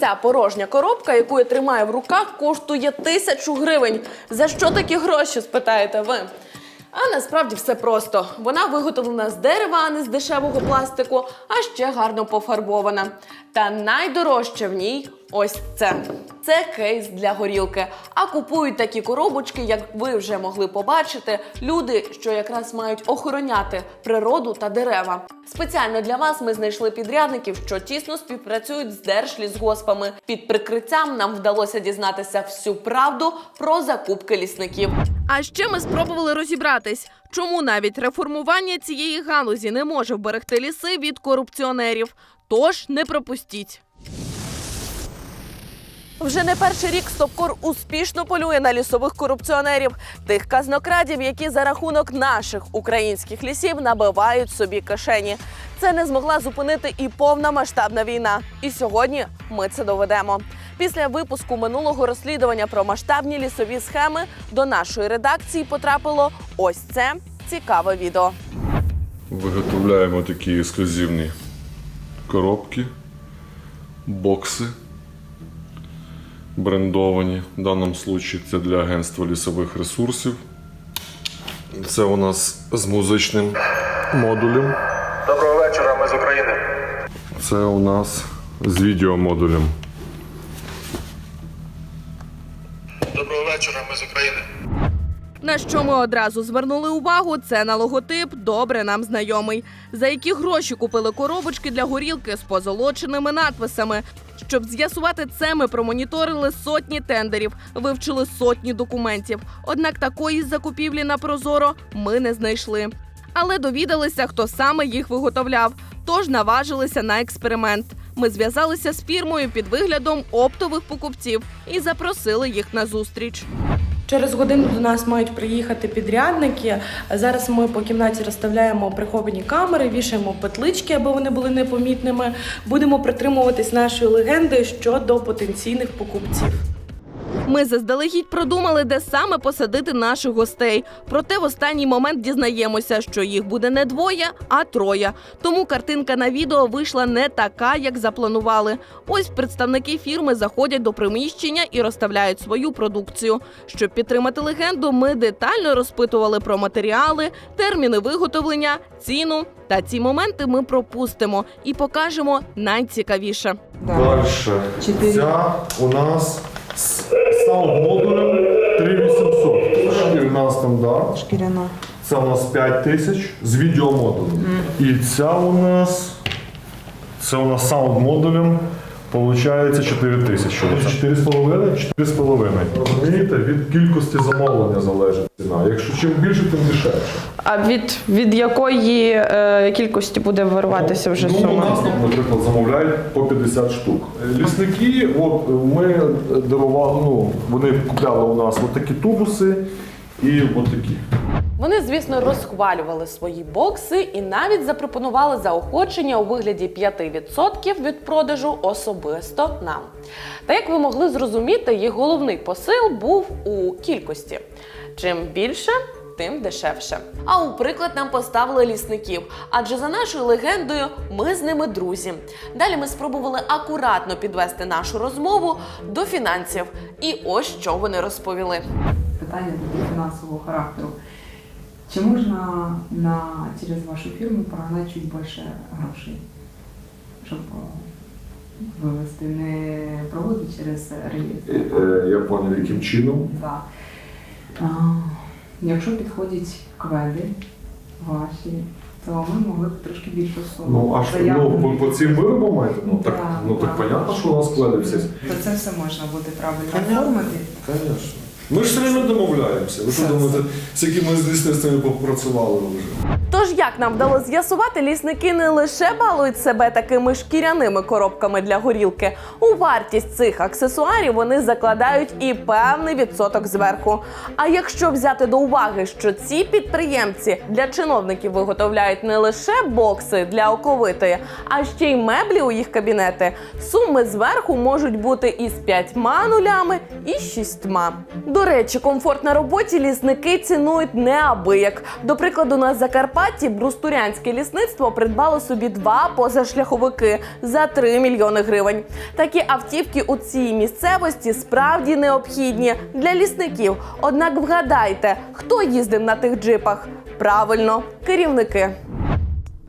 ця порожня коробка, яку я тримаю в руках, коштує тисячу гривень. За що такі гроші, спитаєте ви? А насправді все просто. Вона виготовлена з дерева, а не з дешевого пластику, а ще гарно пофарбована. Та найдорожче в ній ось це. Це кейс для горілки. А купують такі коробочки, як ви вже могли побачити, люди, що якраз мають охороняти природу та дерева. Спеціально для вас ми знайшли підрядників, що тісно співпрацюють з держлісгоспами. Під прикриттям нам вдалося дізнатися всю правду про закупки лісників. А ще ми спробували розібратись, чому навіть реформування цієї галузі не може вберегти ліси від корупціонерів. Тож не пропустіть. Вже не перший рік Стопкор успішно полює на лісових корупціонерів, тих казнокрадів, які за рахунок наших українських лісів набивають собі кишені. Це не змогла зупинити і повна масштабна війна. І сьогодні ми це доведемо. Після випуску минулого розслідування про масштабні лісові схеми до нашої редакції потрапило ось це цікаве відео. Виготовляємо такі ексклюзивні коробки, бокси брендовані. В даному випадку це для агентства лісових ресурсів. Це у нас з музичним модулем. Доброго вечора, ми з України. Це у нас з відеомодулем. Доброго вечора, ми з України. На що ми одразу звернули увагу, це на логотип добре нам знайомий. За які гроші купили коробочки для горілки з позолоченими надписами. Щоб з'ясувати це, ми промоніторили сотні тендерів, вивчили сотні документів. Однак такої закупівлі на Прозоро ми не знайшли. Але довідалися, хто саме їх виготовляв. Тож наважилися на експеримент. Ми зв'язалися з фірмою під виглядом оптових покупців і запросили їх на зустріч. Через годину до нас мають приїхати підрядники. Зараз ми по кімнаті розставляємо приховані камери, вішаємо петлички, аби вони були непомітними. Будемо притримуватись нашої легенди щодо потенційних покупців. Ми заздалегідь продумали, де саме посадити наших гостей. Проте в останній момент дізнаємося, що їх буде не двоє, а троє. Тому картинка на відео вийшла не така, як запланували. Ось представники фірми заходять до приміщення і розставляють свою продукцію. Щоб підтримати легенду, ми детально розпитували про матеріали, терміни виготовлення, ціну. Та ці моменти ми пропустимо і покажемо найцікавіше. Далі. Ця у нас з саунд-модулем 3800. Шкірна стандарт. Шкіряна. Це у нас 5000 з відеомодулем. І ця у нас. Це у нас саунд-модулем. Получається 4 тисячі. 4,5? 4,5. Розумієте, від кількості замовлення залежить ціна. Якщо чим більше, тим дешевше. А від, від якої е, кількості буде вирватися вже ну, у сума? нас, наприклад, замовляють по 50 штук. Лісники, от ми дарували, ну, вони купляли у нас от такі тубуси і от такі. Вони, звісно, розхвалювали свої бокси і навіть запропонували заохочення у вигляді 5% від продажу особисто нам. Та як ви могли зрозуміти, їх головний посил був у кількості. Чим більше, тим дешевше. А у приклад нам поставили лісників, адже за нашою легендою ми з ними друзі. Далі ми спробували акуратно підвести нашу розмову до фінансів. І ось що вони розповіли. Питання такі фінансового характеру. Чи можна на, через вашу фірму прогнати чуть більше грошей, щоб е, вивести, не проводити через реєстр? Е, Я поняв, яким чином. Да. А, якщо підходять кведи ваші, то ми могли б трошки більшу суму. Ну, аж ну, по, по цим виробам маєте? Ну так, Да, ну так да. понятно, що у нас складився. То це все можна буде правильно оформити. Звісно. Ми ж все время домовляємося. Ви що думаєте, з якими з лісництвами попрацювали вже? Тож, як нам вдалося з'ясувати, лісники не лише балують себе такими шкіряними коробками для горілки. У вартість цих аксесуарів вони закладають і певний відсоток зверху. А якщо взяти до уваги, що ці підприємці для чиновників виготовляють не лише бокси для оковитої, а ще й меблі у їх кабінети, суми зверху можуть бути і з п'ятьма нулями, і з шістьма. До речі, комфорт на роботі лісники цінують неабияк. До прикладу, на Закарпатті брустурянське лісництво придбало собі два позашляховики за 3 мільйони гривень. Такі автівки у цій місцевості справді необхідні для лісників. Однак вгадайте, хто їздив на тих джипах? Правильно, керівники.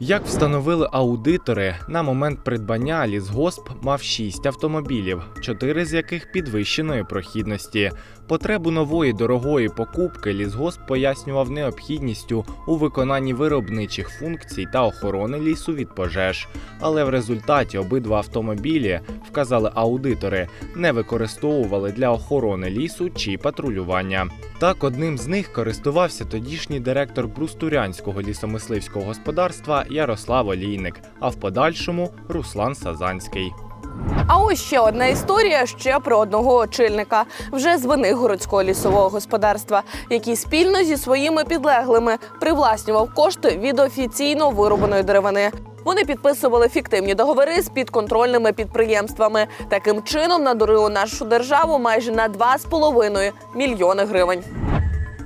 Як встановили аудитори, на момент придбання лісгосп мав 6 автомобілів, 4 з яких підвищеної прохідності. Потребу нової дорогої покупки лісгосп пояснював необхідністю у виконанні виробничих функцій та охорони лісу від пожеж. Але в результаті обидва автомобілі, вказали аудитори, не використовували для охорони лісу чи патрулювання. Так, одним з них користувався тодішній директор Брустурянського лісомисливського господарства Ярослав Олійник, а в подальшому Руслан Сазанський. А ось ще одна історія ще про одного очільника вже з Винигородського лісового господарства, який спільно зі своїми підлеглими привласнював кошти від офіційно вирубаної деревини. Вони підписували фіктивні договори з підконтрольними підприємствами. Таким чином надурили нашу державу майже на 2,5 мільйони гривень.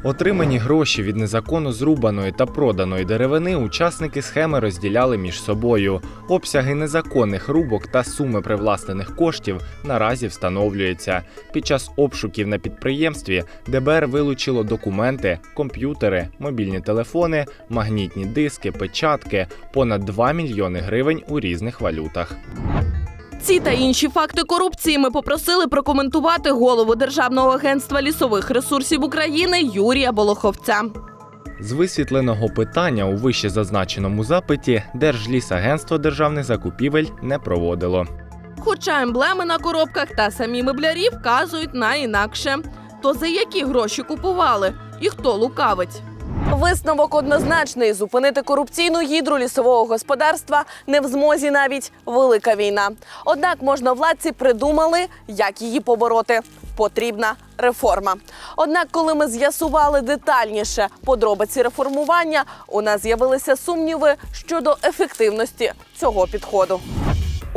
Отримані гроші від незаконно зрубаної та проданої деревини учасники схеми розділяли між собою. Обсяги незаконних рубок та суми привласнених коштів наразі встановлюються. Під час обшуків на підприємстві ДБР вилучило документи, комп'ютери, мобільні телефони, магнітні диски, печатки, понад 2 мільйони гривень у різних валютах. Ці та інші факти корупції ми попросили прокоментувати голову Державного агентства лісових ресурсів України Юрія Болоховця. З висвітленого питання у вище зазначеному запиті Держлісагентство державних закупівель не проводило. Хоча емблеми на коробках та самі меблярі вказують на інакше. То за які гроші купували і хто лукавить? Висновок однозначний: зупинити корупційну гідру лісового господарства не в змозі навіть велика війна. Однак можновладці придумали, як її побороти. Потрібна реформа. Однак, коли ми з'ясували детальніше подробиці реформування, у нас з'явилися сумніви щодо ефективності цього підходу.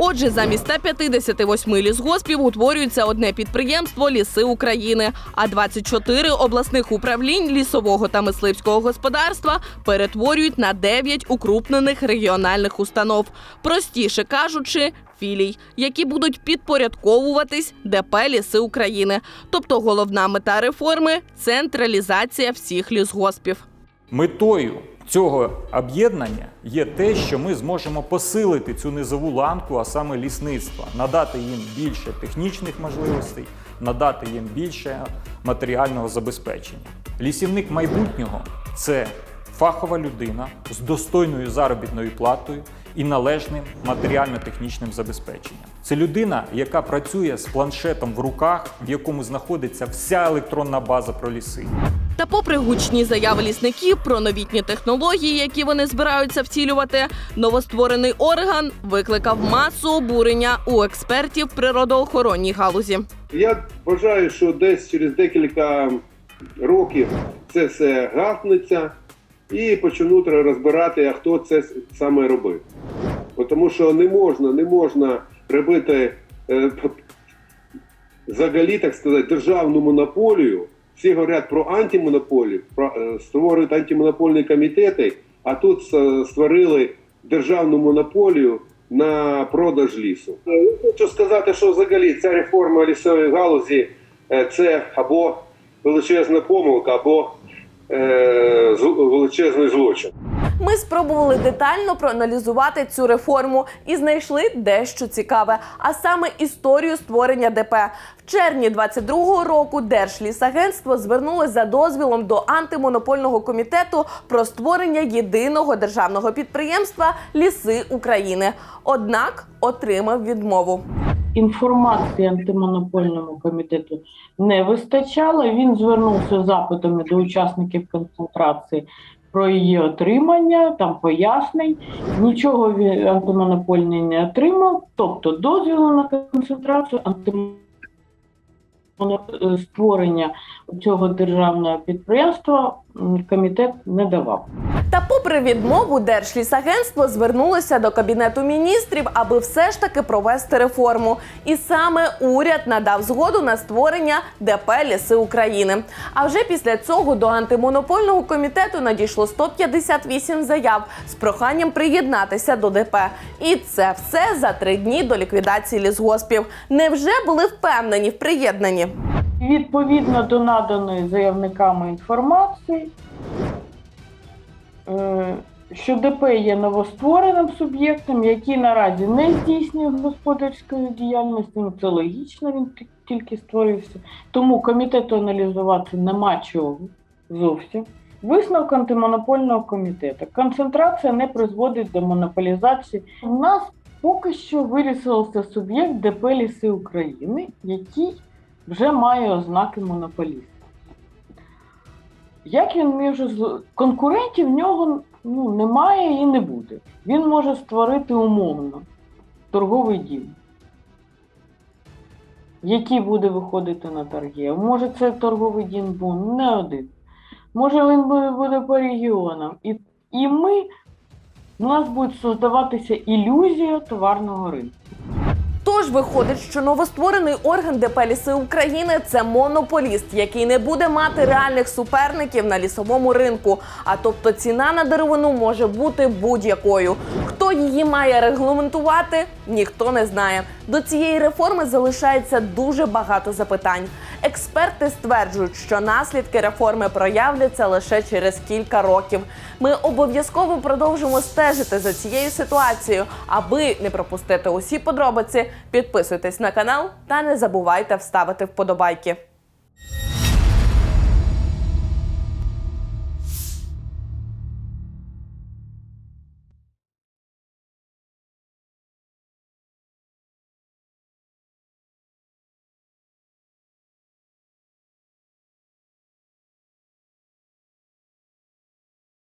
Отже, замість 158 лісгоспів утворюється одне підприємство Ліси України, а 24 обласних управлінь лісового та мисливського господарства перетворюють на 9 укрупнених регіональних установ. Простіше кажучи, філій, які будуть підпорядковуватись ДП Ліси України. Тобто головна мета реформи централізація всіх лісгоспів. Метою цього об'єднання є те, що ми зможемо посилити цю низову ланку, а саме лісництва, надати їм більше технічних можливостей, надати їм більше матеріального забезпечення. Лісівник майбутнього це фахова людина з достойною заробітною платою і належним матеріально-технічним забезпеченням. Це людина, яка працює з планшетом в руках, в якому знаходиться вся електронна база про ліси. Та, попри гучні заяви лісників про новітні технології, які вони збираються втілювати, новостворений орган викликав масу обурення у експертів природоохоронній галузі. Я вважаю, що десь через декілька років це все гахнеться і почнуть розбирати, а хто це саме робив. Тому що не можна, не можна робити е, взагалі, так сказати, державну монополію. Всі говорять про антимонополію, про е, створюють антимонопольні комітети, а тут е, створили державну монополію на продаж лісу. Е, Хочу сказати, що взагалі ця реформа лісової галузі е, це або величезна помилка, або е, величезний злочин. Ми спробували детально проаналізувати цю реформу і знайшли дещо цікаве, а саме історію створення ДП. В червні 22-го року Держлісагентство звернулося за дозвілом до антимонопольного комітету про створення єдиного державного підприємства Ліси України. Однак отримав відмову. Інформації антимонопольному комітету не вистачало. Він звернувся з запитами до учасників концентрації про її отримання, там пояснень. Нічого він антимонопольний не отримав, тобто дозвілу на концентрацію антимонопольного створення цього державного підприємства комітет не давав. Та, попри відмову, Держлісагентство звернулося до кабінету міністрів, аби все ж таки провести реформу. І саме уряд надав згоду на створення ДП Ліси України. А вже після цього до антимонопольного комітету надійшло 158 заяв з проханням приєднатися до ДП. І це все за три дні до ліквідації лісгоспів. Невже були впевнені в приєднанні? Відповідно до наданої заявниками інформації, е, що ДП є новоствореним суб'єктом, який наразі не здійснює господарської діяльності. Ну, це логічно, він тільки створився. Тому комітету аналізувати нема чого зовсім. Висновок антимонопольного комітету. Концентрація не призводить до монополізації. У нас поки що вирісився суб'єкт ДП Ліси України, який вже має ознаки монополіста. Як він може конкурентів в нього ну, немає і не буде. Він може створити умовно торговий дім, який буде виходити на торги. Може, це торговий дім був не один. Може, він буде, по регіонам. І, і ми, у нас буде создаватися ілюзія товарного ринку. Тож виходить, що новостворений орган ДП Ліси України це монополіст, який не буде мати реальних суперників на лісовому ринку. А тобто ціна на деревину може бути будь-якою. Хто її має регламентувати, ніхто не знає. До цієї реформи залишається дуже багато запитань. Експерти стверджують, що наслідки реформи проявляться лише через кілька років. Ми обов'язково продовжимо стежити за цією ситуацією, аби не пропустити усі подробиці. Підписуйтесь на канал та не забувайте вставити вподобайки.